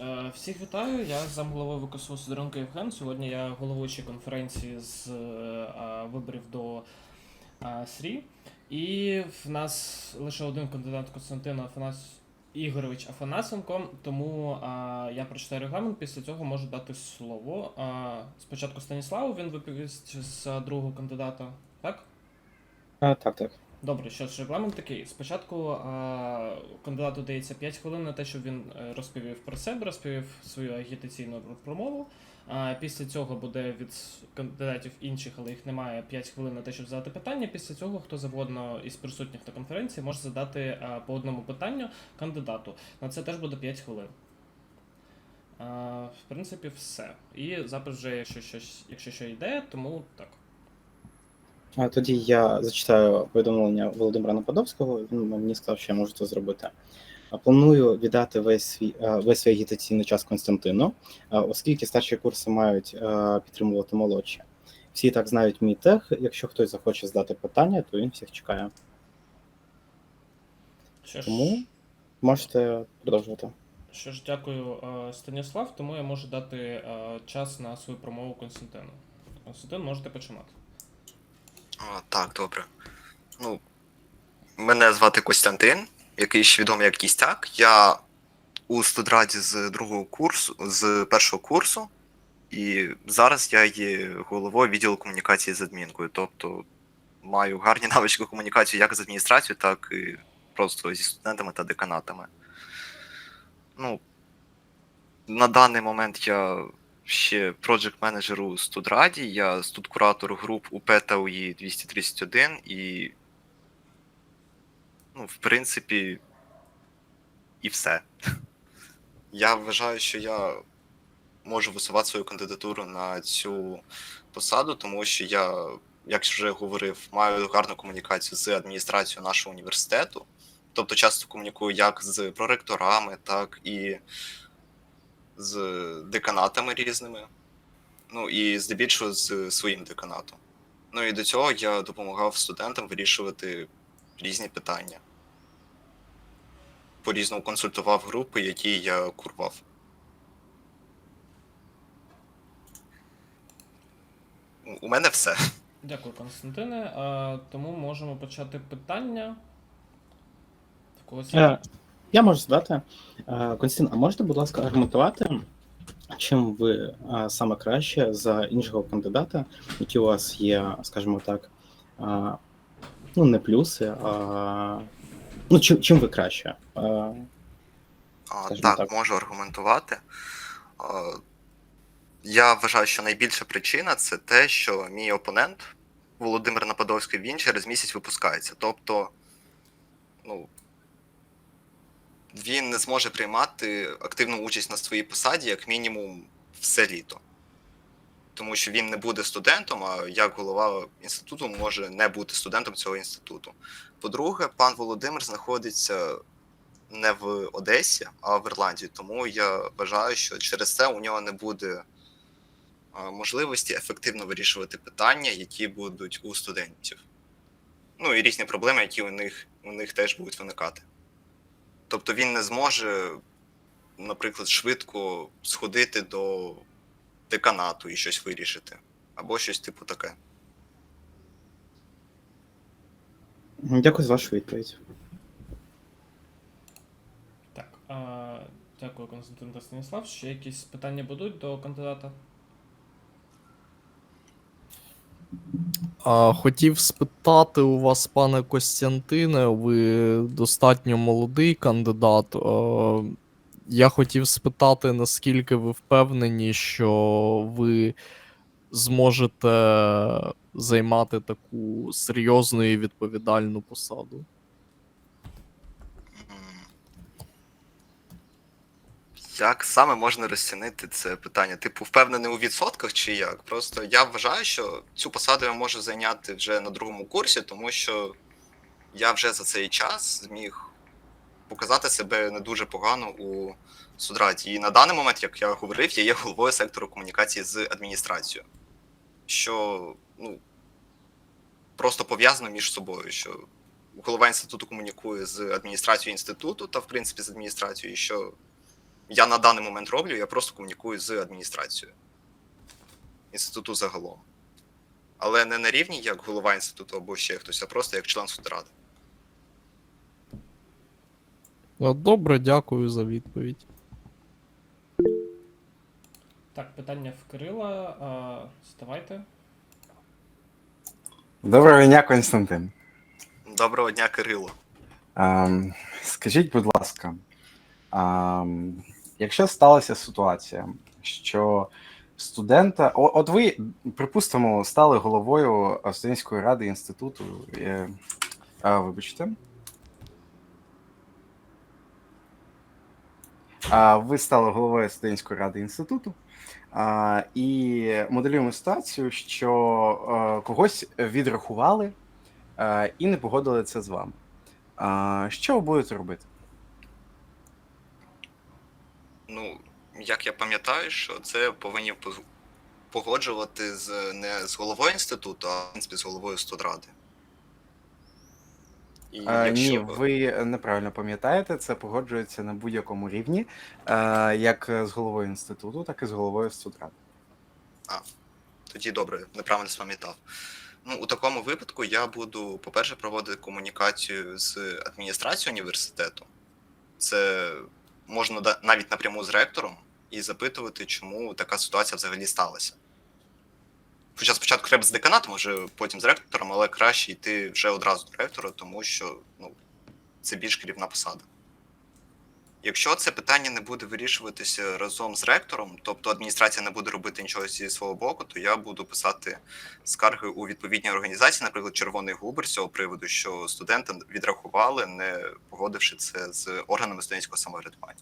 Е, Всіх вітаю. Я замголови ВКСУ Сидоренко Євген. Сьогодні я головуючий конференції з е, виборів до СРІ. І в нас лише один кандидат Константин Афанас Ігорович Афанасенко. Тому а, я прочитаю регламент. Після цього можу дати слово. А, спочатку Станіславу він виповість з другого кандидата. Так? А, так, так. Добре, що ж, регламент такий. Спочатку а, кандидату дається 5 хвилин на те, щоб він е, розповів про себе, розповів свою агітаційну промову. А після цього буде від кандидатів інших, але їх немає 5 хвилин на те, щоб задати питання. Після цього хто завгодно із присутніх на конференції може задати а, по одному питанню кандидату. На це теж буде 5 хвилин. А, в принципі, все. І запис вже, якщо щось, якщо що йде, тому так. А тоді я зачитаю повідомлення Володимира Нападовського. Він мені сказав, що я можу це зробити. А, Планую віддати весь свій весь свій агітаційний час Константину, оскільки старші курси мають підтримувати молодші. Всі так знають мій тех. Якщо хтось захоче здати питання, то він всіх чекає. Що ж, Тому можете продовжувати. Що ж, дякую, е, Станіслав. Тому я можу дати е, час на свою промову Константину. Константин, можете починати. О, так, добре. Ну, мене звати Костянтин, який ще відомий як Кістяк. Я у студраді з другого курсу, з першого курсу, і зараз я є головою відділу комунікації з адмінкою. Тобто маю гарні навички комунікації як з адміністрацією, так і просто зі студентами та деканатами. Ну, на даний момент я ще project менеджер у студраді, я студкуратор груп УП та УІ 231 і. Ну, в принципі, і все. Я вважаю, що я можу висувати свою кандидатуру на цю посаду, тому що я, як вже говорив, маю гарну комунікацію з адміністрацією нашого університету. Тобто часто комунікую як з проректорами, так і з деканатами різними. Ну і здебільшого з своїм деканатом. Ну і до цього я допомагав студентам вирішувати різні питання. По-різному консультував групи, які я курував. У- мене все. Дякую, Константине. Е, тому можемо почати питання. В когось є? Я можу задати. Е, Константин, а можете, будь ласка, аргументувати, чим ви е, саме краще за іншого кандидата, які у вас є, скажімо так, е, ну, не плюси, а ну, чим, чим ви краще? Скажімо так, так. можу аргументувати. Я вважаю, що найбільша причина це те, що мій опонент Володимир Нападовський він через місяць випускається. Тобто, ну, він не зможе приймати активну участь на своїй посаді, як мінімум, все літо. Тому що він не буде студентом, а як голова інституту може не бути студентом цього інституту. По-друге, пан Володимир знаходиться не в Одесі, а в Ірландії. Тому я вважаю, що через це у нього не буде можливості ефективно вирішувати питання, які будуть у студентів. Ну і різні проблеми, які у них, у них теж будуть виникати. Тобто він не зможе, наприклад, швидко сходити до деканату і щось вирішити, або щось типу таке. Дякую за вашу відповідь. Так. Е, дякую, Константин та Станіслав. Ще якісь питання будуть до кандидата? А, хотів спитати у вас, пане Костянтине, ви достатньо молодий кандидат. А, я хотів спитати, наскільки ви впевнені, що ви зможете займати таку серйозну і відповідальну посаду. Як саме можна розцінити це питання? Типу, впевнений у відсотках чи як? Просто я вважаю, що цю посаду я можу зайняти вже на другому курсі, тому що я вже за цей час зміг показати себе не дуже погано у судраті. І на даний момент, як я говорив, я є головою сектору комунікації з адміністрацією, що ну, просто пов'язано між собою. що голова інституту комунікує з адміністрацією інституту та, в принципі, з адміністрацією, що я на даний момент роблю, я просто комунікую з адміністрацією інституту загалом. Але не на рівні як голова інституту або ще хтось, а просто як член судради. Е, Добре, дякую за відповідь. Так, питання в Кирила. А, ставайте. Доброго дня, Константин. Доброго дня, Кирило. Ем, скажіть, будь ласка, ем, якщо сталася ситуація, що студента, от ви, припустимо, стали головою студентської ради інституту, е, а, вибачте. А, ви стали головою студентської ради інституту. А, і моделюємо ситуацію, що е, когось відрахували е, і не погодили це з вами. А, що ви будете робити? Ну, як я пам'ятаю, що це повинні погоджувати з не з головою інституту, а в принципі з головою студради. І А, якщо ні, ви неправильно пам'ятаєте, це погоджується на будь-якому рівні, е, як з головою інституту, так і з головою студради. Тоді добре, неправильно спам'ятав. Ну, у такому випадку я буду, по-перше, проводити комунікацію з адміністрацією університету. Це можна навіть напряму з ректором і запитувати, чому така ситуація взагалі сталася. Хоча спочатку треба з деканатом, може потім з ректором, але краще йти вже одразу до ректора, тому що ну, це більш керівна посада. Якщо це питання не буде вирішуватися разом з ректором, тобто адміністрація не буде робити нічого зі свого боку, то я буду писати скарги у відповідні організації, наприклад, Червоний Губер з цього приводу, що студенти відрахували, не погодивши це з органами студентського самоврядування.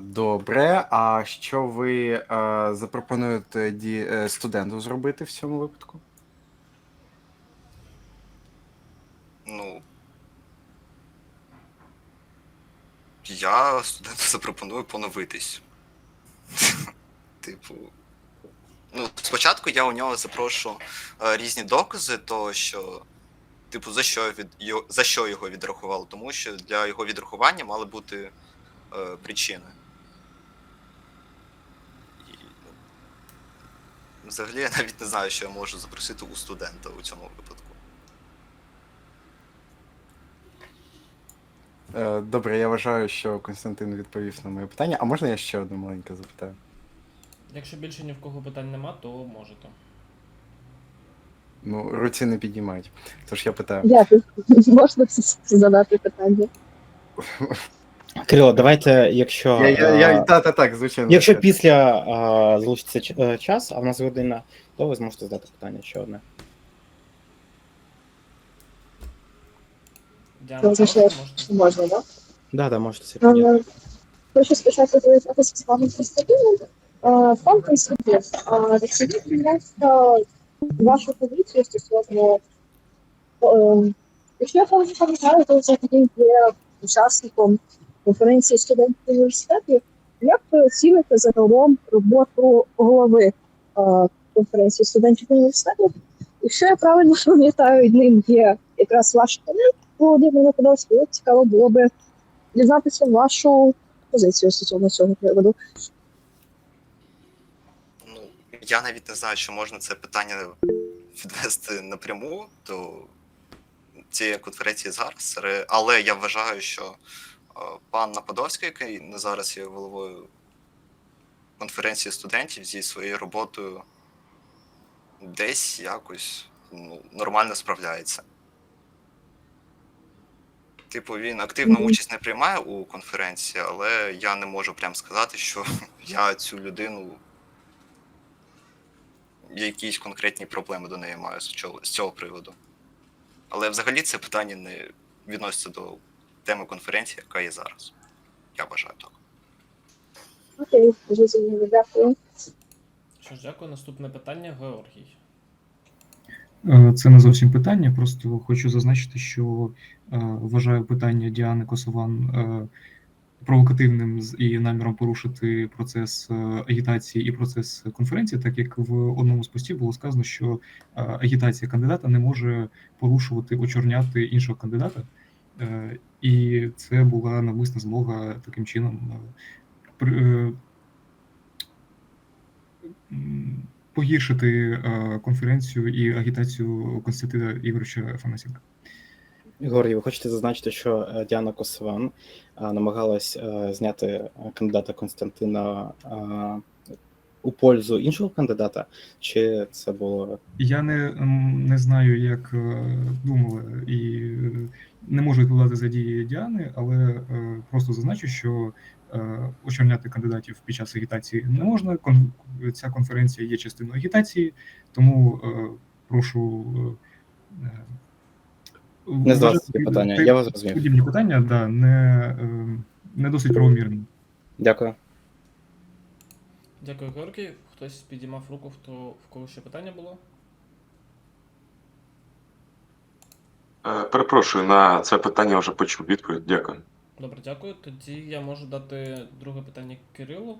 Добре, а що ви запропонуєте е, студенту зробити в цьому випадку? Ну. Я студенту запропоную поновитись. Типу. Ну, спочатку я у нього запрошу е, різні докази, того, що, типу, за що, від, його, за що його відрахували, тому що для його відрахування мали бути е, причини. І, ну, взагалі я навіть не знаю, що я можу запросити у студента у цьому випадку. Е, добре, я вважаю, що Константин відповів на моє питання. А можна я ще одне маленьке запитаю? Якщо більше ні в кого питань нема, то можете. Ну, руці не підіймають. Тож я питаю. Дякую. Можна задати питання? Кирило, давайте, якщо. Я, я, я, а, та, та, так, звичайно. Якщо після а, залишиться ч- е, час, а в нас година, то ви зможете задати питання ще одне. Це означає, що можна, так? Да, да, можете це підняти. Е, Хочу спочатку зв'язатися з паном Константином. Е, Пан Константин, розкажіть, будь ласка, вашу позицію стосовно, якщо я правильно пам'ятаю, то взагалі є учасником конференції студентів університету. Як ви оціните загалом роботу голови конференції студентів університету? Якщо я правильно пам'ятаю, ним є якраз ваш колег Володимир Нападовський, от цікаво було би дізнатися вашу позицію стосовно цього приводу. Ну, я навіть не знаю, що можна це питання відвести напряму до цієї конференції зараз. Але я вважаю, що е, пан Нападовський, який зараз є головою конференції студентів зі своєю роботою, десь якось ну, нормально справляється. Типу, він активно участь не приймає у конференції, але я не можу прям сказати, що я цю людину якісь конкретні проблеми до неї маю з цього, з цього приводу. Але взагалі це питання не відноситься до теми конференції, яка є зараз. Я вважаю так. Окей, зрозуміло, дякую. Що ж, дякую. Наступне питання Георгій. Е, Це не зовсім питання. Просто хочу зазначити, що е, вважаю питання Діани Косован е, провокативним і наміром порушити процес агітації і процес конференції, так як в одному з постів було сказано, що агітація кандидата не може порушувати, очорняти іншого кандидата. І це була навмисна змога таким чином погіршити е, конференцію і агітацію Константина Ігоровича Афанасенка. Георгій, ви хочете зазначити, що е, Діана Косован е, намагалась зняти кандидата Константина у пользу іншого кандидата, чи це було Я не, не знаю, як думали, і не можу відповідати за дії Діани, але просто зазначу, що е, кандидатів під час агітації не можна. Ця конференція є частиною агітації, тому е, прошу е, не вважати такі питання? ти- Я вас зрозумів. подібні питання, да, не, не досить правомірні. Дякую. Дякую, Георгій. Хтось підіймав руку, хто в кого ще питання було? Перепрошую, на це питання вже почув відповідь. Дякую. Добре, дякую. Тоді я можу дати друге питання Кирилу.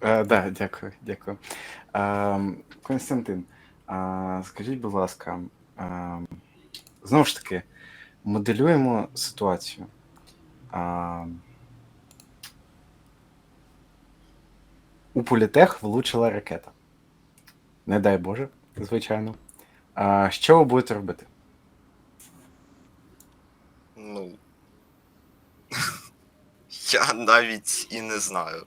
Е, да, дякую, дякую. Е, Константин, е, скажіть, будь ласка, е, знову ж таки, моделюємо ситуацію. Е, у політех влучила ракета. Не дай Боже, звичайно. А що ви будете робити? Ну. Я навіть і не знаю.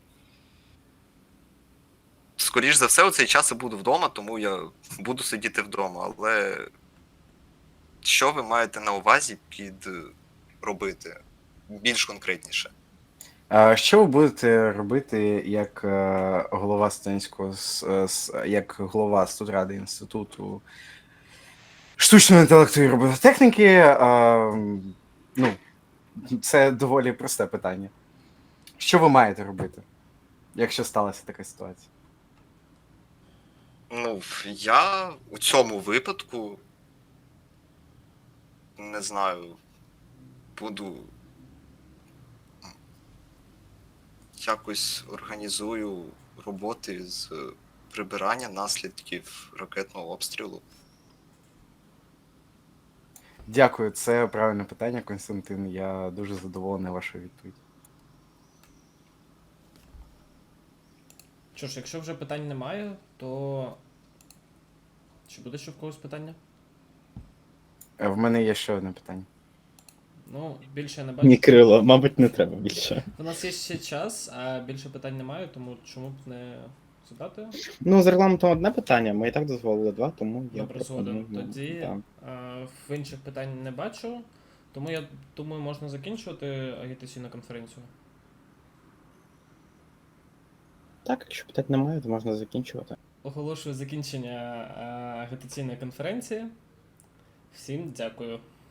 Скоріш за все, у цей час я буду вдома, тому я буду сидіти вдома. Але що ви маєте на увазі під е, робити? Більш конкретніше. А що ви будете робити як е, голова студентського е, як голова студради інституту штучного інтелекту і робототехніки? Ну, це доволі просте питання. Що ви маєте робити, якщо сталася така ситуація? Ну, я у цьому випадку не знаю, буду якось організую роботи з прибирання наслідків ракетного обстрілу. Дякую, це правильне питання, Константин. Я дуже задоволений вашою відповіддю. Що ж, якщо вже питань немає, то. Чи буде ще в когось питання? Е, В мене є ще одне питання. Ну, більше я не бачу. Ні, Кирило, мабуть, не треба більше. У нас є ще час, а більше питань немає, тому чому б не задати? Ну, з регламентом одне питання, ми і так дозволили два, тому я Добре, згоден. пропоную, Тоді е, в інших питань не бачу, тому я думаю, можна закінчувати агітаційну конференцію. Так, якщо питань немає, то можна закінчувати. Оголошую закінчення е, агітаційної конференції. Всім дякую.